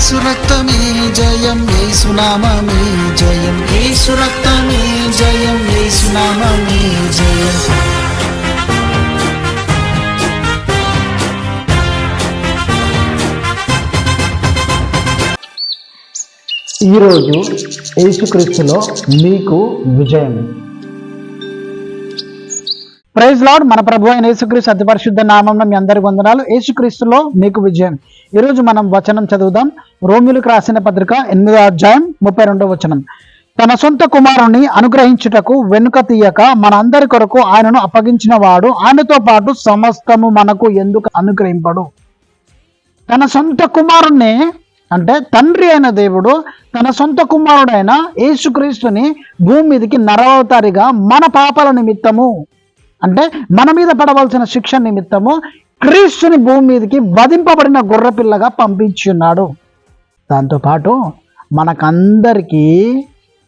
యేసు రక్తమే జయం యేసు నామమే జయం. యేసు రక్తమే జయం యేసు నామమే జయం. ఈరోజు యేసుక్రీస్తులో మీకు విజయం. Praise Lord. మన ప్రభు అయిన యేసుక్రీస్తు అతి పరిశుద్ధ నామం మీ అందరి వందనాలు. యేసుక్రీస్తులో మీకు విజయం. ఈరోజు మనం వచనం చదువుదాం. రోమిలకు రాసిన పత్రిక ఎనిమిదో అధ్యాయం ముప్పై రెండో వచనం. తన సొంత కుమారుణ్ణి అనుగ్రహించుటకు వెనుక తీయక మన అందరి కొరకు ఆయనను అప్పగించిన వాడు ఆయనతో పాటు సమస్తము మనకు ఎందుకు అనుగ్రహింపడు? తన సొంత కుమారుణ్ణి అంటే తండ్రి అయిన దేవుడు తన సొంత కుమారుడైన యేసుక్రీస్తుని భూమి మీదకి నరవతారిగా మన పాపాల నిమిత్తము అంటే మన మీద పడవలసిన శిక్ష నిమిత్తము క్రీస్తుని భూమి మీదకి వధింపబడిన గొర్రెపిల్లగా పంపించున్నాడు. దాంతోపాటు మనకందరికీ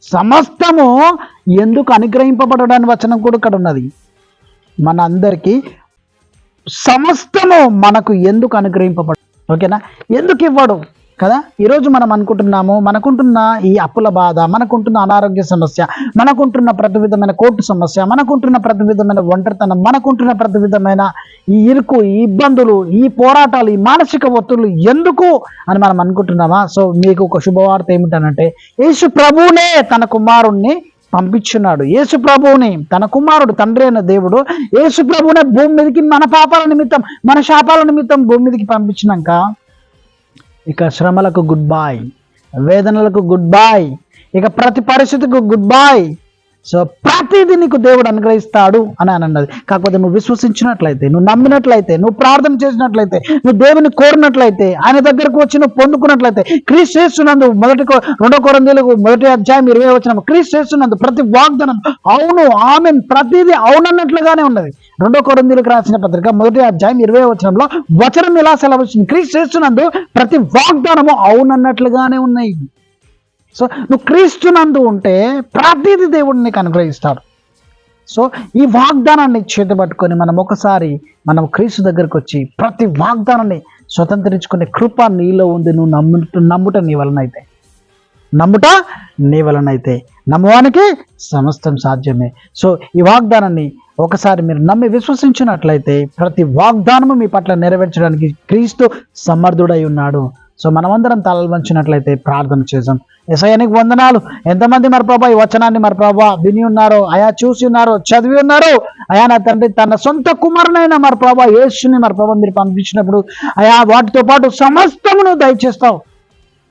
సమస్తము ఎందుకు అనుగ్రహింపబడడానికి వచనం కూడా ఇక్కడ ఉన్నది. మన అందరికీ సమస్తము మనకు ఎందుకు అనుగ్రహింపబడు ఓకేనా? ఎందుకు ఇవ్వడు? కదా? ఈరోజు మనం అనుకుంటున్నాము మనకుంటున్న ఈ అప్పుల బాధ మనకుంటున్న అనారోగ్య సమస్య మనకుంటున్న ప్రతి విధమైన కోర్టు సమస్య మనకుంటున్న ప్రతి విధమైన ఒంటరితనం మనకుంటున్న ప్రతి విధమైన ఈ ఇరుకు ఈ ఇబ్బందులు ఈ పోరాటాలు ఈ మానసిక ఒత్తులు ఎందుకు అని మనం అనుకుంటున్నామా? సో మీకు ఒక శుభవార్త ఏమిటనంటే యేసు ప్రభువునే తన కుమారుణ్ణి పంపించున్నాడు. యేసు ప్రభువుని తన కుమారుడు తండ్రి అయిన దేవుడు యేసు ప్రభువునే భూమి మీదకి మన పాపాల నిమిత్తం మన శాపాల నిమిత్తం భూమి మీదకి పంపించినాక ఇక శ్రమలకు గుడ్ బాయ్ వేదనలకు గుడ్ బాయ్ ఇక ప్రతి పరిస్థితికి గుడ్ బాయ్ సో ప్రతిదీ నీకు దేవుడు అనుగ్రహిస్తాడు అని అని అన్నది. కాకపోతే నువ్వు విశ్వసించినట్లయితే నువ్వు నమ్మినట్లయితే నువ్వు ప్రార్థన చేసినట్లయితే నువ్వు దేవుని కోరినట్లయితే ఆయన దగ్గరకు వచ్చి నువ్వు పొందుకున్నట్లయితే క్రీస్ చేస్తున్నందు మొదటి రెండో కొరందీలకు మొదటి అధ్యాయం ఇరవై వచ్చిన క్రీస్ చేస్తున్నందు ప్రతి వాగ్దానం అవును ఆమె ప్రతిదీ అవునన్నట్లుగానే ఉన్నది. రెండో కొరందీలకు రాసిన పత్రిక మొదటి అధ్యాయం ఇరవై వచనంలో వచనం ఇలా వచ్చింది క్రీస్ చేస్తున్నందు ప్రతి వాగ్దానము అవునన్నట్లుగానే ఉన్నాయి. సో నువ్వు క్రీస్తునందు ఉంటే ప్రతిది దేవుడు నీకు అనుగ్రహిస్తాడు. సో ఈ వాగ్దానాన్ని చేతబట్టుకొని మనం ఒకసారి మనం క్రీస్తు దగ్గరకు వచ్చి ప్రతి వాగ్దానాన్ని స్వతంత్రించుకునే కృప నీలో ఉంది. నువ్వు నమ్ము నమ్ముట నీ వలనైతే. నమ్ముట నీ వలనైతే. నమ్మవానికి సమస్తం సాధ్యమే. సో ఈ వాగ్దానాన్ని ఒకసారి మీరు నమ్మి విశ్వసించినట్లయితే ప్రతి వాగ్దానము మీ పట్ల నెరవేర్చడానికి క్రీస్తు సమర్థుడై ఉన్నాడు. సో మనమందరం తలలు వంచినట్లయితే ప్రార్థన చేద్దాం. ఎసయానికి వందనాలు. ఎంతమంది మరి ప్రభా ఈ వచనాన్ని మరి ప్రభా విని ఉన్నారో అయా చూసి ఉన్నారో చదివి ఉన్నారో అయా నా తండ్రి తన సొంత కుమారునైనా మరి ప్రభా యేసుని మరి ప్రభా మీరు పంపించినప్పుడు అయా వాటితో పాటు సమస్తమును దయచేస్తావు.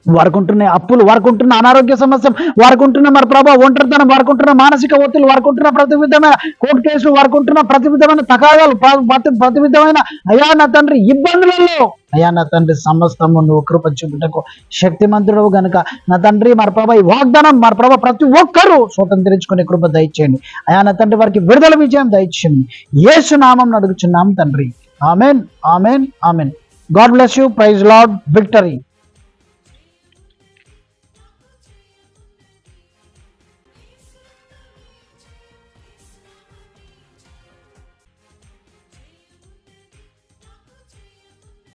వరకుంటున్న అప్పులు వరకుంటున్న అనారోగ్య సమస్య వరకుంటున్న మరి ప్రభావ ఒంటరితనం వారికి మానసిక ఒత్తిడి వారికి ఉంటున్న ప్రతి విధమైన కోర్టు కేసులు వరకుంటున్న ఉంటున్న ప్రతి విధమైన తగాదాలు ప్రతి విధమైన అయా నా తండ్రి ఇబ్బందులలో. అయా నా తండ్రి సమస్తము నువ్వు కృప చూపుటకు శక్తిమంతుడవు గనుక. నా తండ్రి మరి ప్రభా ఈ వాగ్దానం మరి ప్రభా ప్రతి ఒక్కరూ స్వతంత్రించుకునే కృప దయచేయండి. అయా నా తండ్రి వారికి విడుదల విజయం దయచేయండి. యేసు నామం అడుగుచున్నాం తండ్రి. Amen amen amen. God bless you praise Lord victory.